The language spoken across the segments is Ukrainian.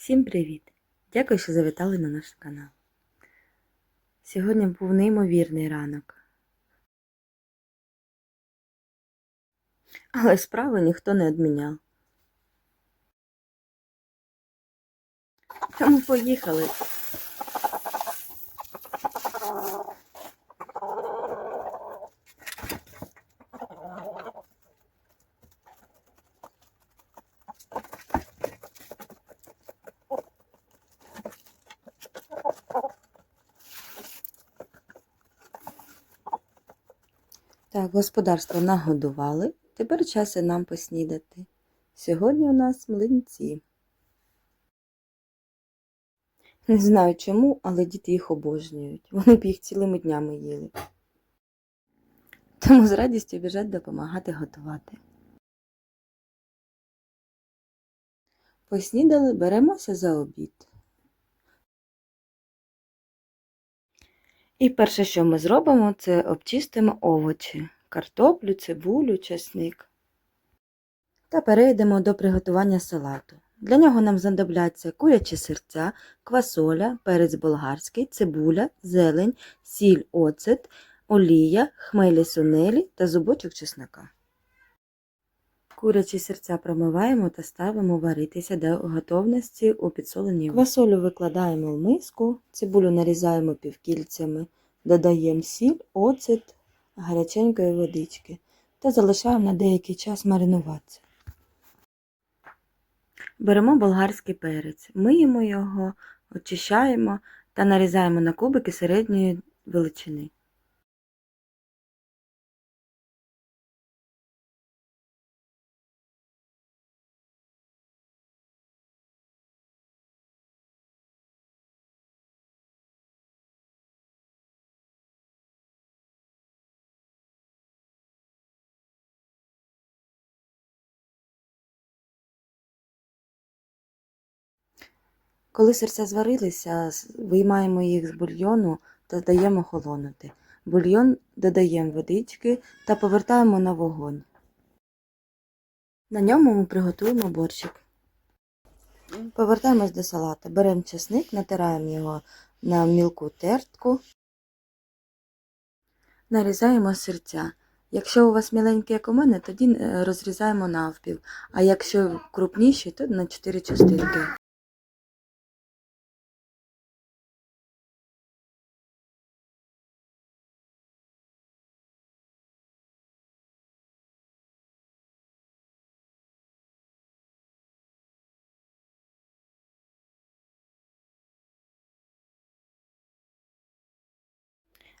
Всім привіт! Дякую, що завітали на наш канал. Сьогодні був неймовірний ранок. Але справи ніхто не відміняв. Тому поїхали. Так, господарство нагодували. Тепер час і нам поснідати. Сьогодні у нас млинці. Не знаю чому, але діти їх обожнюють. Вони б їх цілими днями їли. Тому з радістю біжать допомагати готувати. Поснідали, беремося за обід. І перше, що ми зробимо, це обчистимо овочі, картоплю, цибулю, чесник. Та перейдемо до приготування салату. Для нього нам знадобляться курячі серця, квасоля, перець болгарський, цибуля, зелень, сіль, оцет, олія, хмелі сунелі та зубочок чеснока. Курячі серця промиваємо та ставимо варитися до готовності у підсоленій воді. Квасолю викладаємо в миску, цибулю нарізаємо півкільцями, додаємо сіль, оцет, гаряченької водички та залишаємо на деякий час маринуватися. Беремо болгарський перець, миємо його, очищаємо та нарізаємо на кубики середньої величини. Коли серця зварилися, виймаємо їх з бульйону та даємо холонути. Бульйон додаємо водички та повертаємо на вогонь. На ньому ми приготуємо борщик. Повертаємось до салата. Беремо чесник, натираємо його на мілку тертку. Нарізаємо серця. Якщо у вас міленькі, як у мене, тоді е, розрізаємо навпів, а якщо крупніші, то на 4 частинки.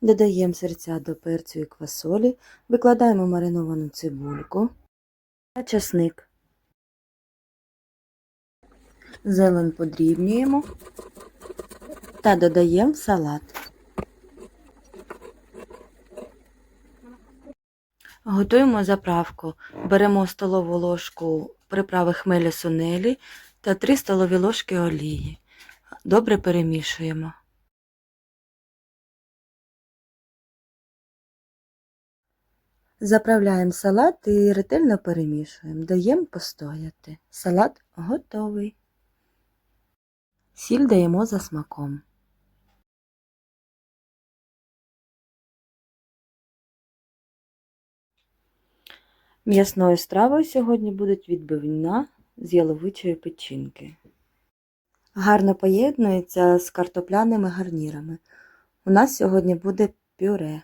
Додаємо серця до перцю і квасолі, викладаємо мариновану цибульку та часник. Зелень подрібнюємо та додаємо салат. Готуємо заправку. Беремо столову ложку приправи хмелі сунелі та 3 столові ложки олії. Добре перемішуємо. Заправляємо салат і ретельно перемішуємо. Даємо постояти. Салат готовий. Сіль даємо за смаком. М'ясною стравою сьогодні будуть відбивна з яловичої печінки. Гарно поєднується з картопляними гарнірами. У нас сьогодні буде пюре.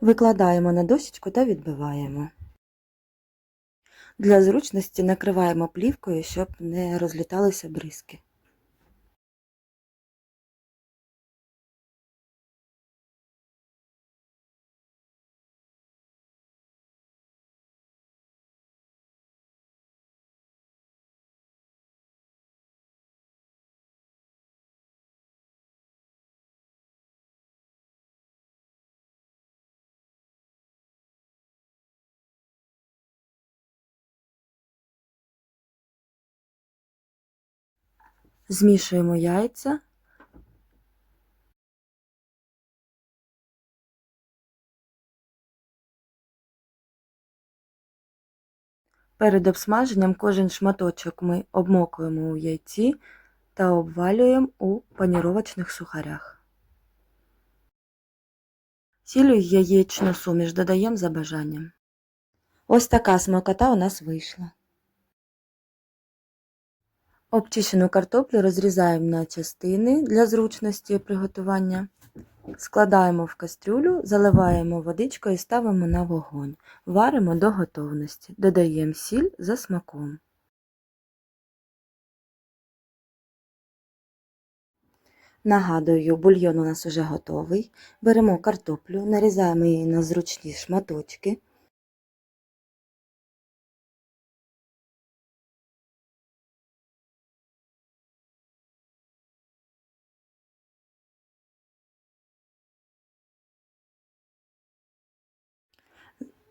Викладаємо на дощечку та відбиваємо. Для зручності накриваємо плівкою, щоб не розліталися бризки. Змішуємо яйця. Перед обсмаженням кожен шматочок ми обмокуємо у яйці та обвалюємо у паніровочних сухарях. Сілю й яєчну суміш додаємо за бажанням. Ось така смакота у нас вийшла. Обчищену картоплю розрізаємо на частини для зручності приготування. Складаємо в кастрюлю, заливаємо водичкою і ставимо на вогонь. Варимо до готовності. Додаємо сіль за смаком. Нагадую, бульйон у нас уже готовий. Беремо картоплю, нарізаємо її на зручні шматочки.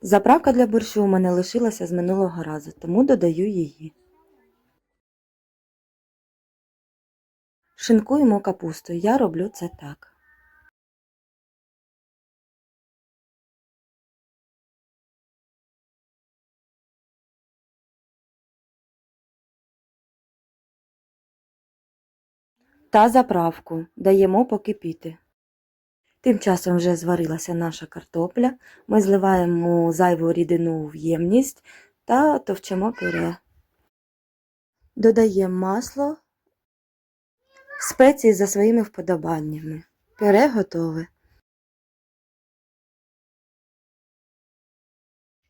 Заправка для борщу у мене лишилася з минулого разу, тому додаю її. Шинкуємо капусту. Я роблю це так. Та заправку даємо покипіти. Тим часом вже зварилася наша картопля. Ми зливаємо зайву рідину в ємність та товчемо пюре. Додаємо масло, спеції за своїми вподобаннями. Пюре готове.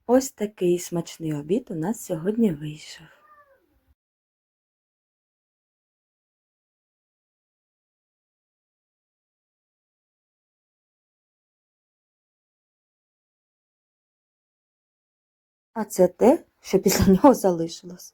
Ось такий смачний обід у нас сьогодні вийшов. А це те, що після нього залишилось.